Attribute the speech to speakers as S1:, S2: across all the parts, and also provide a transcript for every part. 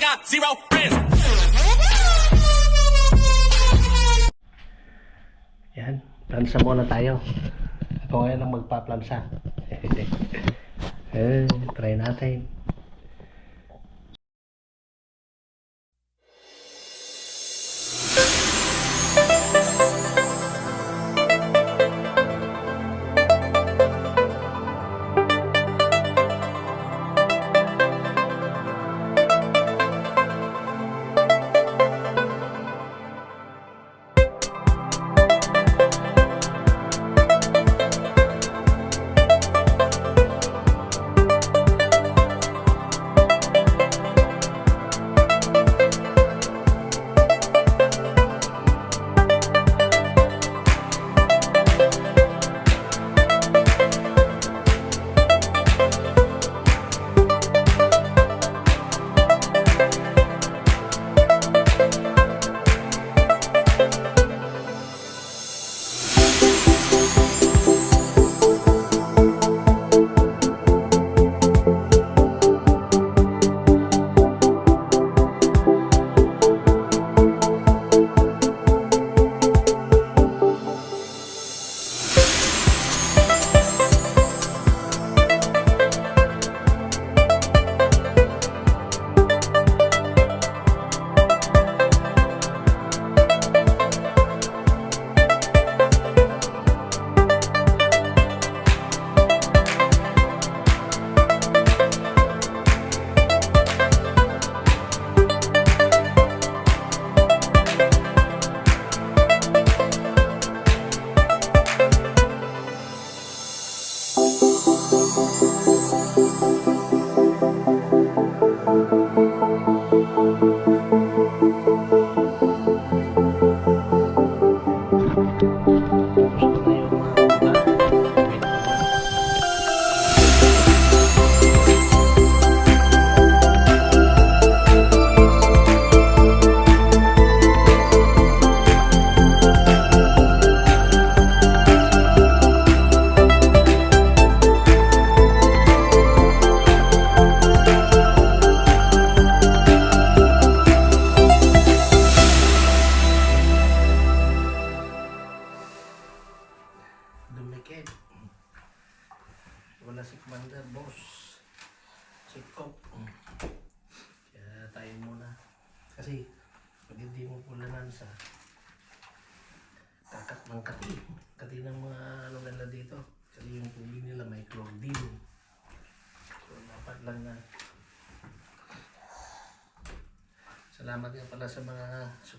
S1: got zero friends.
S2: Yan, plansa muna tayo. Ako ngayon ang magpa-plansa. eh, try natin.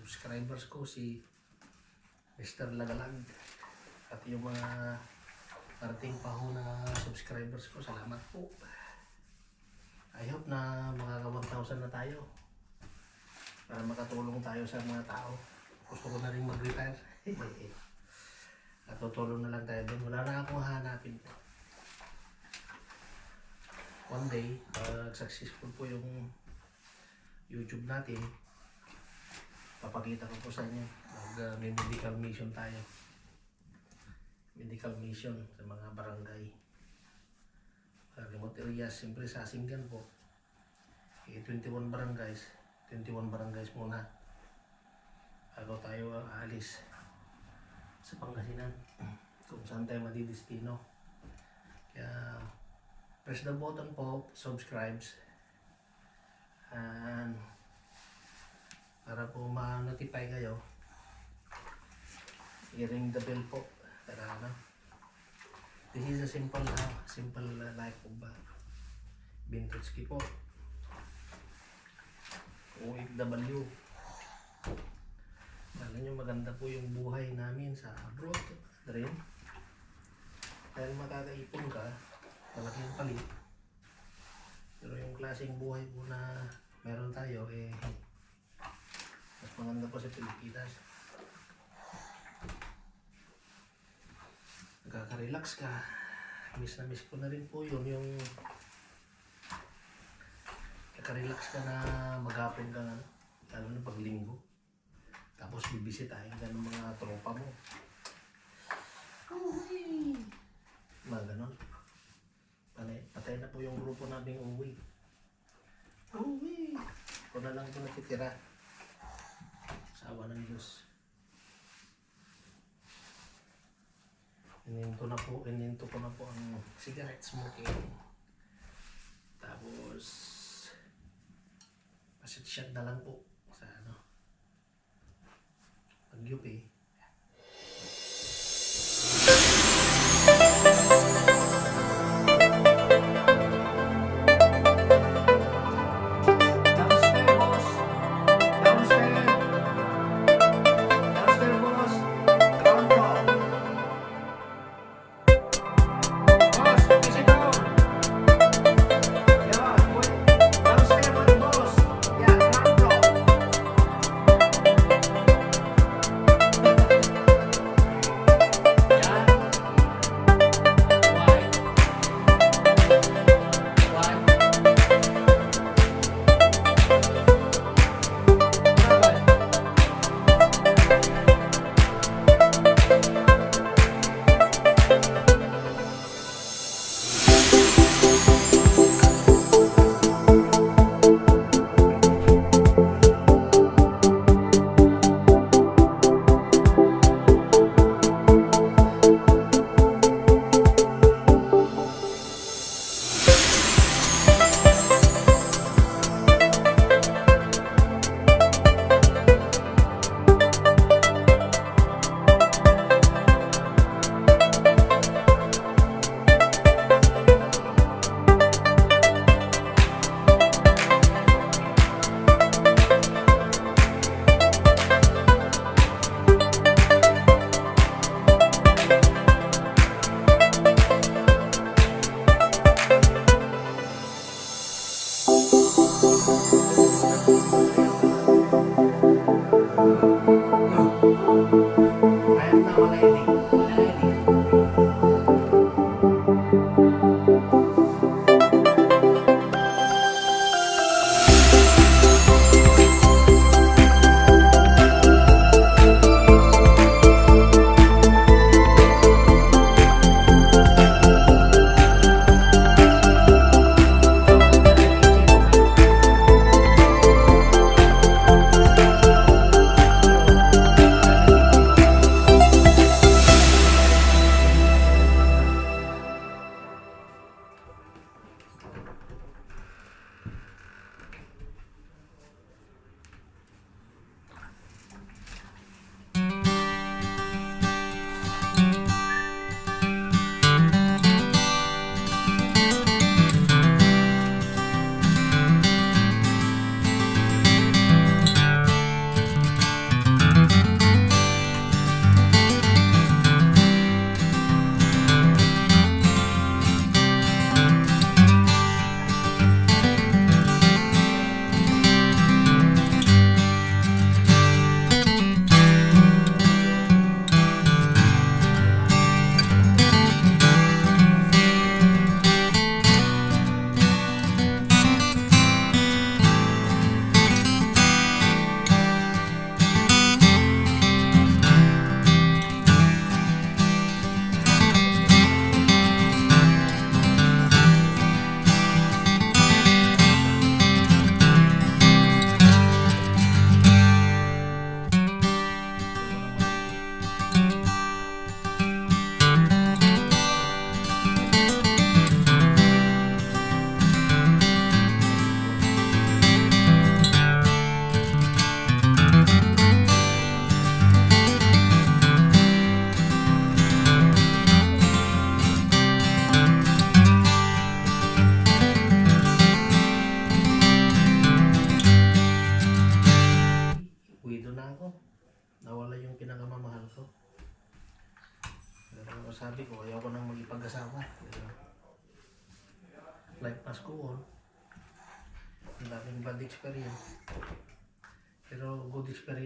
S2: Subscribers ko si Mr. Lagalag at yung mga parating pa na subscribers ko. Salamat po. I hope na makaka 1,000 na tayo para makatulong tayo sa mga tao. Gusto ko na rin mag-retire. at tutulong na lang tayo din. Wala na akong hanapin. One day, pag successful po yung YouTube natin, papakita ko po sa inyo. Mag, uh, mission tayo medical mission sa mga barangay. Sa remote areas, siyempre sa Asinggan po. Eh, 21 barangays. 21 barangays muna. Bago tayo aalis sa Pangasinan. Kung saan tayo madidestino. Kaya, press the button po, subscribes. And, para po ma-notify kayo, i-ring the bell po. Para ano. This is a simple uh, simple uh, life of uh, vintage ski po OFW Kala nyo maganda po yung buhay namin sa abroad. Rin? Dahil makakaipon ka malaking palit. Pero yung klaseng buhay po na meron tayo eh mas maganda po sa Pilipinas Nakaka-relax ka. Miss na miss ko na rin po yun, yung nakaka-relax ka na maghapon ka na, lalo na pag linggo. Tapos bibisitahin ka ng mga tropa mo. Uy! Mga ganon. Patay, patay na po yung grupo nating uwi. Uwi! Pag na lang ito natitira. Awa ng Diyos. Ininto na po, ininto ko na po ang cigarette smoking. Tapos, pasit-shot na lang po sa ano. Pag-UP.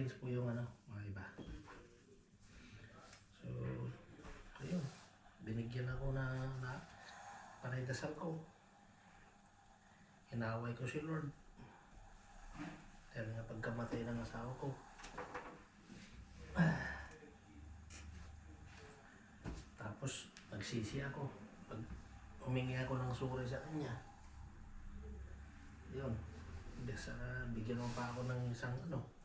S2: Experience po yung ano, mga iba. So, ayun. Binigyan ako na, na panay-dasal ko. Inaway ko si Lord. Dahil nga pagkamatay ng asawa ko. Tapos, nagsisi ako. Pag humingi ako ng suri sa kanya. Yun. Sana bigyan mo pa ako ng isang ano.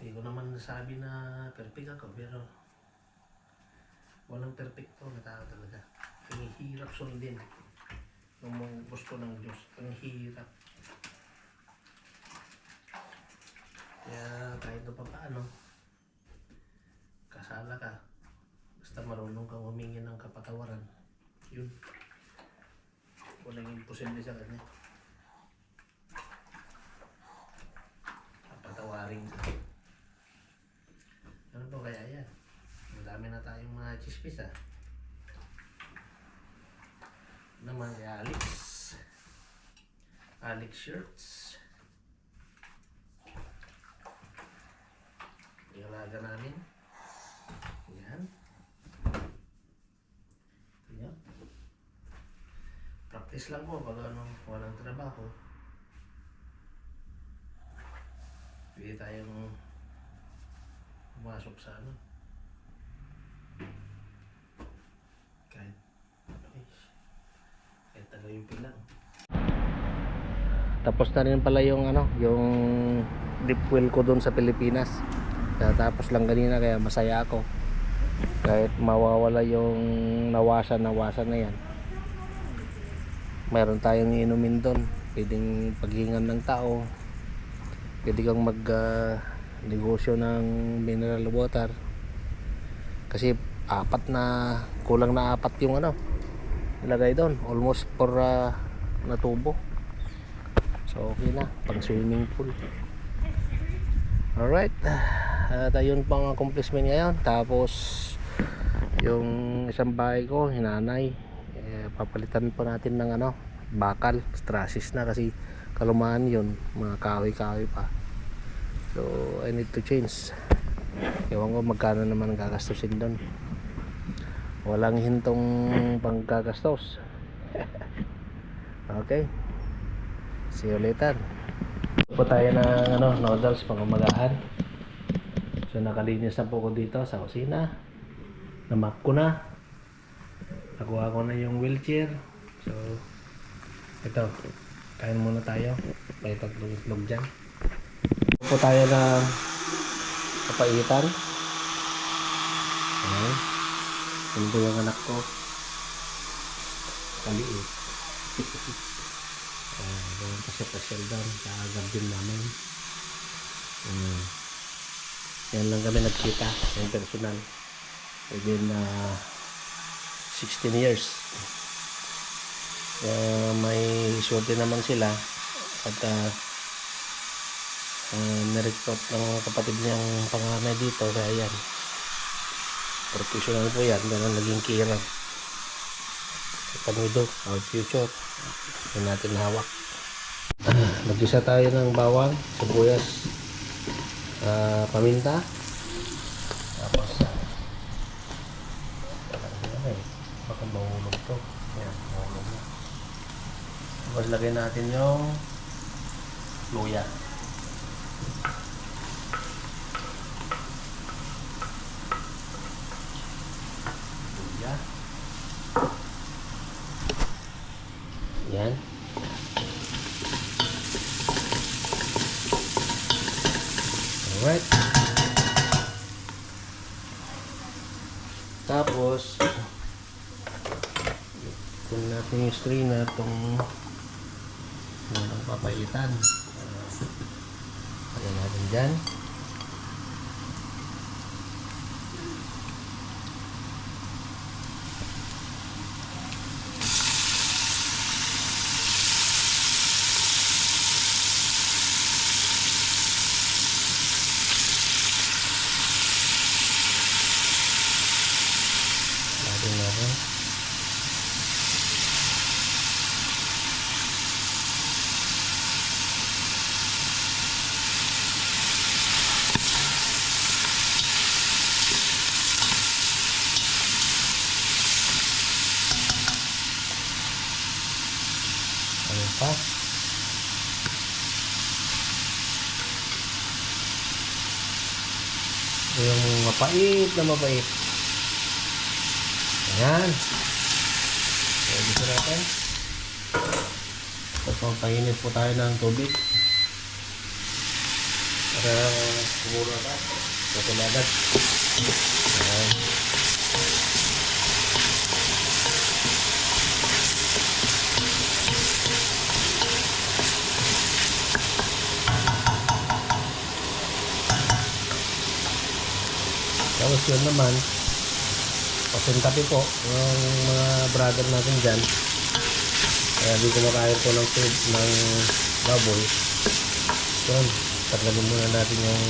S2: Hindi ko naman nasabi na perfect ako, pero walang perfecto na tao talaga. Ang hirap sundin. Yung mga gusto ng Diyos, ang hirap. Kaya kahit pa paano, kasala ka. Basta marunong kang humingi ng kapatawaran. Yun. Walang imposible sa kanya. Kapatawarin ka. Ano ba kaya yan? Madami na tayong mga chismis ah. Naman kay Alex. Alex Shirts. Alaga namin. Yan. Yan. Practice lang po pag ano, walang trabaho. Pwede tayong pumasok sa ano. Kahit, ay, kahit tagayupi lang. Tapos na rin pala yung ano, yung deep well ko doon sa Pilipinas. Tapos lang kanina kaya masaya ako. Kahit mawawala yung nawasan-nawasan na yan. Mayroon tayong inumin doon. Pwedeng paghingan ng tao. Pwede kang mag ah, negosyo ng mineral water. Kasi apat na, kulang na apat yung ano, nilagay doon. Almost for ah, na tubo. So okay na, pang swimming pool. Alright. At ayun pang accomplishment ngayon. Tapos yung isang bahay ko, hinanay. Eh, papalitan pa natin ng ano, bakal, strasis na kasi kalumaan yun, mga kahoy-kahoy pa. So I need to change. Ewan ko magkano naman ang gagastusin doon. Walang hintong panggagastos. okay. See you later. po tayo ng ano, noodles pang umagahan. So nakalinis na po ko dito sa kusina. Namap ko na. Nakuha ko na yung wheelchair. So ito, kain muna tayo. May tatlong dyan. Po tayo ng kapaitan. Ayan. Yun po yung anak ko. Kaliit. Ayan, doon kasi pasyal doon sa garden namin. Mm. Yan lang kami nagkita, yung personal. Within uh, 16 years. Kaya may swerte naman sila at uh, uh, nirecruit ng kapatid niyang panganay dito kaya yan. Professional po yan dahil naging kirang kami do our future. Hindi natin hawak. Nagisa tayo ng bawang sibuyas ah, paminta. Tapos uh, baka mahulog to. Yan mahulog na. Tapos lagyan natin yung luya yan alright tapos kung natin yung strainer itong walang papaitan Lagyan natin dyan Lagyan natin Ano pa? Ito yung mapait na mapait. Ayan. So, dito natin. Tapos po tayo ng tubig. Para kumuro na. Matulagat. Ayan. Yun naman, pasintabi po yung mga brother natin dyan. Kaya di kumakain po ng food ng baboy. Yun, tatlagin muna natin yung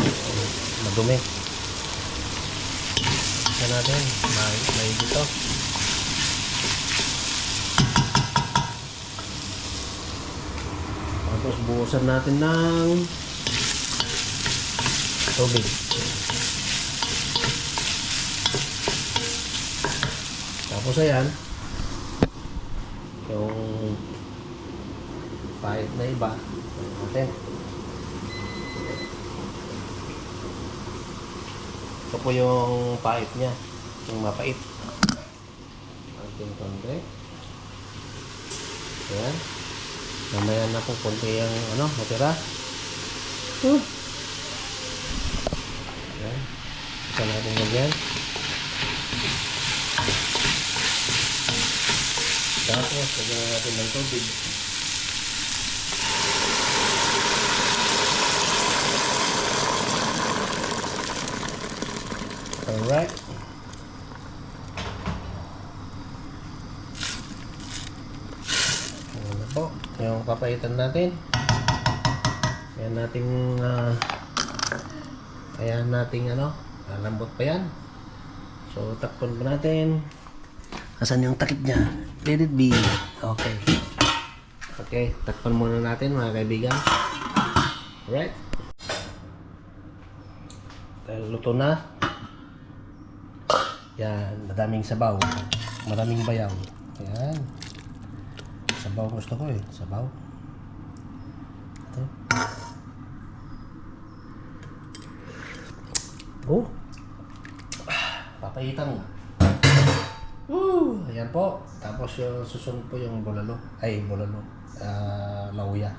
S2: yung madumi. Isa natin, may, may dito. Tapos buhusan natin ng tubig. Tapos ayan, yung pahit na iba, natin. Ito po yung pahit niya, yung mapait. Ating konti. Ayan. Mamaya na po konti yung ano, matira. Uh. Ayan. Isa natin lagyan. Tapos, lagyan na natin ng tubig. Alright. Ayan po. Yung papaitan natin. Ayan nating ah, Ayan nating ano, lambot pa yan. So, takpan pa natin. Asan yung takip niya? Let it be. Okay. Okay, takpan muna natin mga kaibigan. Alright. Dahil luto na. Yan, madaming sabaw. Maraming bayaw. Ayan. Sabaw gusto ko eh. Sabaw. Ito. Oh. Papaitan nga. Woo! Ayan po. Tapos yung susunod po yung bulalo. Ay, bulalo. Ah, lauya.